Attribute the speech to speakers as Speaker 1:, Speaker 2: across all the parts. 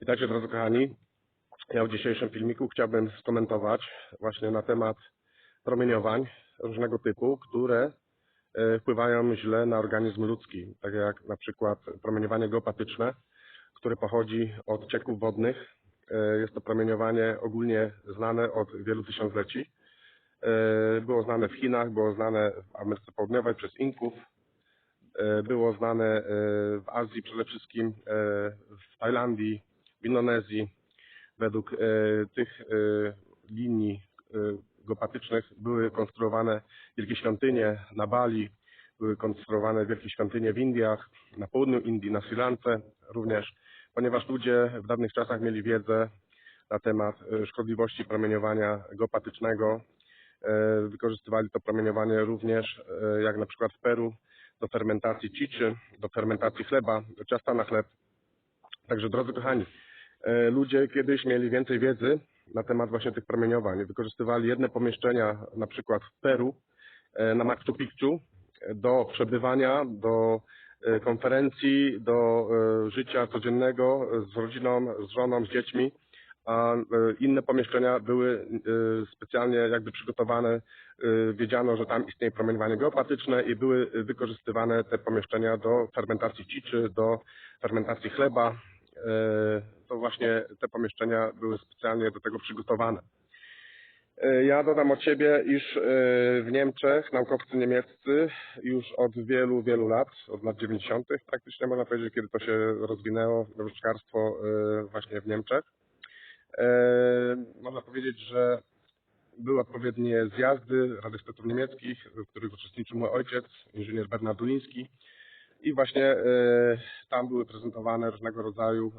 Speaker 1: Witajcie drodzy kochani. Ja w dzisiejszym filmiku chciałbym skomentować właśnie na temat promieniowań różnego typu, które e, wpływają źle na organizm ludzki, tak jak na przykład promieniowanie geopatyczne, które pochodzi od cieków wodnych. E, Jest to promieniowanie ogólnie znane od wielu tysiącleci. E, Było znane w Chinach, było znane w Ameryce Południowej przez Inków, było znane w Azji przede wszystkim, w Tajlandii, w Indonezji. Według e, tych e, linii e, geopatycznych były konstruowane wielkie świątynie na Bali, były konstruowane wielkie świątynie w Indiach, na południu Indii, na Sri Lance również, ponieważ ludzie w dawnych czasach mieli wiedzę na temat szkodliwości promieniowania geopatycznego. Wykorzystywali to promieniowanie również, jak na przykład w Peru, do fermentacji ciczy, do fermentacji chleba, do ciasta na chleb. Także drodzy kochani, ludzie kiedyś mieli więcej wiedzy na temat właśnie tych promieniowań. Wykorzystywali jedne pomieszczenia, na przykład w Peru, e, na Machu Picchu, e, do przebywania, do e, konferencji, do e, życia codziennego z rodziną, z żoną, z dziećmi, a e, inne pomieszczenia były e, specjalnie jakby przygotowane. e, Wiedziano, że tam istnieje promieniowanie geopatyczne i były wykorzystywane te pomieszczenia do fermentacji ciczy, do fermentacji chleba. To właśnie te pomieszczenia były specjalnie do tego przygotowane. E, Ja dodam od siebie, iż e, w Niemczech naukowcy niemieccy już od wielu, wielu lat, od lat 90. praktycznie można powiedzieć, kiedy to się rozwinęło, różdżkarstwo e, właśnie w Niemczech. Można powiedzieć, że były odpowiednie zjazdy Rady Statów Niemieckich, w których uczestniczył mój ojciec, inżynier Bernard Duliński. I właśnie tam były prezentowane różnego rodzaju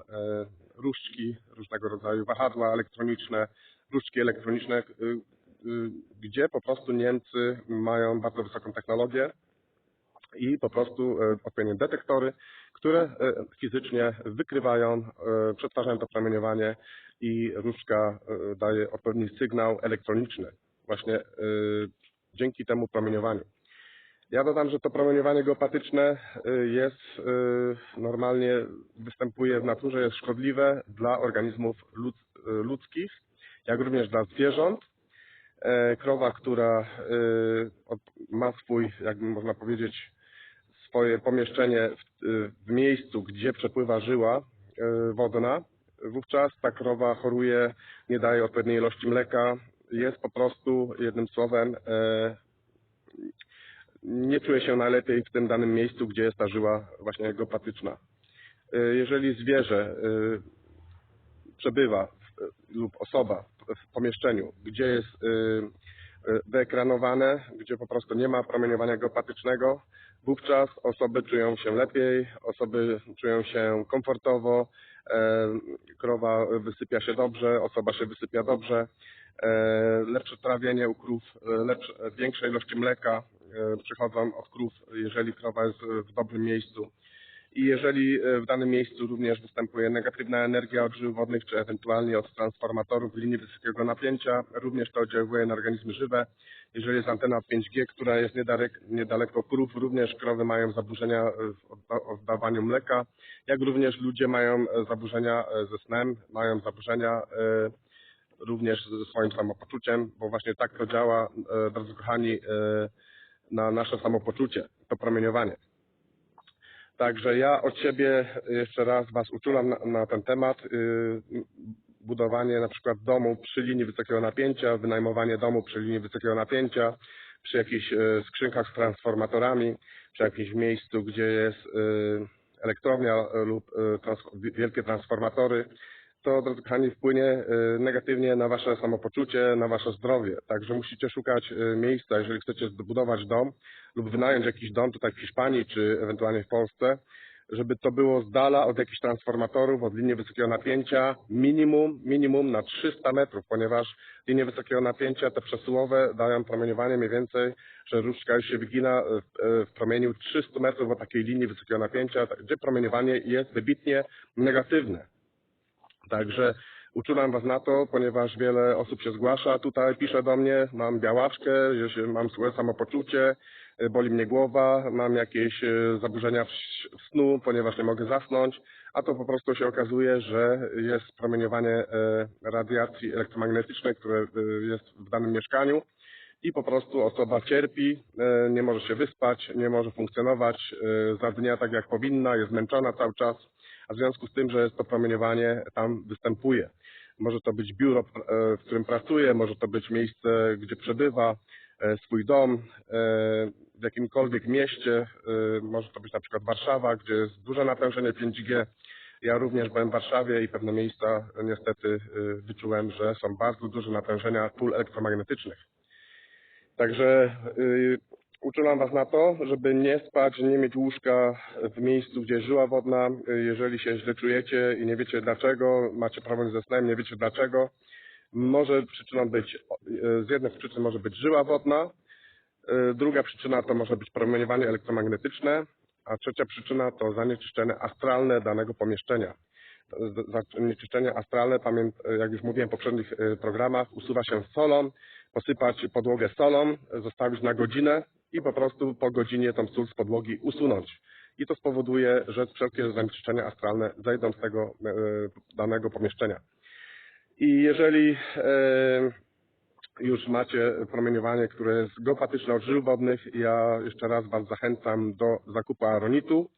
Speaker 1: różdżki, różnego rodzaju wahadła elektroniczne, różdżki elektroniczne, y, y, gdzie po prostu Niemcy mają bardzo wysoką technologię i po prostu e, odpowiednie detektory, które fizycznie wykrywają, przetwarzają to promieniowanie i różdżka daje odpowiedni sygnał elektroniczny właśnie dzięki temu promieniowaniu. Ja dodam, że to promieniowanie geopatyczne y, jest y, normalnie występuje w naturze, jest szkodliwe dla organizmów y, ludzkich, jak również dla zwierząt. E, Krowa, która ma swój, jakby można powiedzieć, swoje pomieszczenie w, w miejscu, gdzie przepływa żyła wodna, wówczas ta krowa choruje, nie daje odpowiedniej ilości mleka, jest po prostu, jednym słowem, e, nie czuje się najlepiej w tym danym miejscu, gdzie jest ta żyła właśnie geopatyczna. Y, Jeżeli zwierzę y, przebywa w- lub osoba w pomieszczeniu, gdzie jest wyekranowane, gdzie po prostu nie ma promieniowania geopatycznego, wówczas osoby czują się lepiej, osoby czują się komfortowo, e, krowa wysypia się dobrze, osoba się wysypia dobrze, e, lepsze trawienie u krów, lepsze, większe ilości mleka przychodzą od krów, jeżeli krowa jest w dobrym miejscu. I jeżeli e, w danym miejscu również występuje negatywna energia od żył wodnych, czy ewentualnie od transformatorów linii wysokiego napięcia, również to oddziałuje na organizmy żywe. Jeżeli jest antena 5G, która jest niedaleko, niedaleko krów, również krowy mają zaburzenia w odda- oddawaniu mleka, jak również ludzie mają e, zaburzenia e, ze snem, mają zaburzenia również ze swoim samopoczuciem, bo właśnie tak to działa, drodzy kochani, na nasze samopoczucie, to promieniowanie. Także ja od siebie jeszcze raz Was uczulam na, na ten temat. y, Budowanie na przykład domu przy linii wysokiego napięcia, wynajmowanie domu przy linii wysokiego napięcia, przy jakichś y, skrzynkach z transformatorami, przy jakimś miejscu, gdzie jest y, elektrownia lub wielkie transformatory, to, drodzy kochani, wpłynie y, negatywnie na Wasze samopoczucie, na Wasze zdrowie. Także musicie szukać y, miejsca, jeżeli chcecie zbudować dom lub wynająć jakiś dom tutaj w Hiszpanii, czy ewentualnie w Polsce, żeby to było z dala od jakichś transformatorów, od linii wysokiego napięcia, minimum, minimum na 300 metrów, ponieważ linie wysokiego napięcia, te przesyłowe, dają promieniowanie mniej więcej, że różdżka już się wygina w, e, w promieniu 300 metrów od takiej linii wysokiego napięcia, gdzie promieniowanie jest wybitnie negatywne. Także uczulam Was na to, ponieważ wiele osób się zgłasza. Tutaj, pisze do mnie, mam białaczkę, mam złe samopoczucie, e, boli mnie głowa, mam jakieś e, zaburzenia w- snu, ponieważ nie mogę zasnąć, a to po prostu się okazuje, że jest promieniowanie e, radiacji elektromagnetycznej, które jest w danym mieszkaniu i po prostu osoba cierpi, nie może się wyspać, nie może funkcjonować e, za dnia tak jak powinna, jest zmęczona cały czas, a w związku z tym, że to promieniowanie tam występuje. Może to być biuro, e, w którym pracuje, może to być miejsce, gdzie przebywa, e, swój dom, e, w jakimkolwiek mieście, może to być na przykład Warszawa, gdzie jest duże natężenie 5G. Ja również byłem w Warszawie i pewne miejsca niestety wyczułem, że są bardzo duże natężenia pól elektromagnetycznych. Także uczulam Was na to, żeby nie spać, nie mieć łóżka w miejscu, gdzie żyła wodna. Jeżeli się źle czujecie i nie wiecie dlaczego, macie problem ze snem, nie wiecie dlaczego, może przyczyną być, z jednej z przyczyn może być żyła wodna, druga przyczyna to może być promieniowanie elektromagnetyczne, a trzecia przyczyna to zanieczyszczenie astralne danego pomieszczenia. Zanieczyszczenie astralne, jak już mówiłem w poprzednich y, programach, usuwa się solą, posypać podłogę solą, zostawić na godzinę i po prostu po godzinie tą sól z podłogi usunąć. I to spowoduje, że wszelkie zanieczyszczenia astralne zejdą z tego e, danego pomieszczenia. I jeżeli e, już macie promieniowanie, które jest geopatyczne od żył wodnych, ja jeszcze raz Was zachęcam do zakupu aronitu.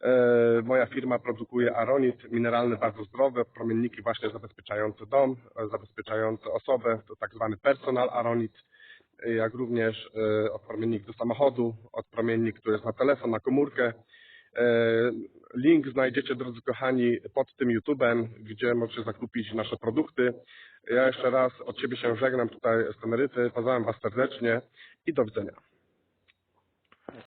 Speaker 1: E, Moja firma produkuje aronit mineralny, bardzo zdrowy, promienniki właśnie zabezpieczające dom, zabezpieczające osobę, to tak zwany personal aronit, jak również e, odpromiennik do samochodu, odpromiennik, który jest na telefon, na komórkę. E, Link znajdziecie, drodzy kochani, pod tym YouTube'em, gdzie możecie zakupić nasze produkty. Ja jeszcze raz od Ciebie się żegnam tutaj z Teneryfy, pozdrawiam Was serdecznie i do widzenia.